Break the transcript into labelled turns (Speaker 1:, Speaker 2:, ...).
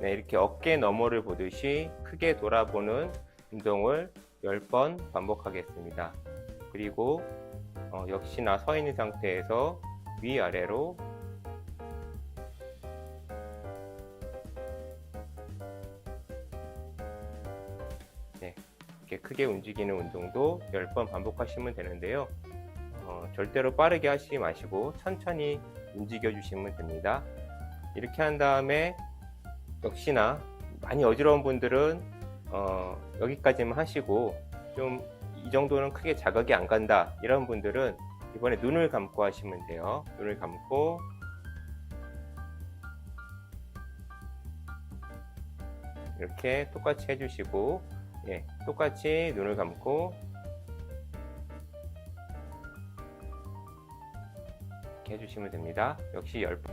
Speaker 1: 네, 이렇게 어깨 너머를 보듯이 크게 돌아보는 운동을 10번 반복하겠습니다. 그리고 어, 역시나 서 있는 상태에서 위아래로 네, 이렇게 크게 움직이는 운동도 10번 반복하시면 되는데요. 어, 절대로 빠르게 하시지 마시고 천천히 움직여 주시면 됩니다. 이렇게 한 다음에 역시나 많이 어지러운 분들은 어, 여기까지만 하시고 좀 이 정도는 크게 자극이 안 간다 이런 분들은 이번에 눈을 감고 하시면 돼요. 눈을 감고 이렇게 똑같이 해주시고 예, 똑같이 눈을 감고 이렇게 해주시면 됩니다. 역시 10번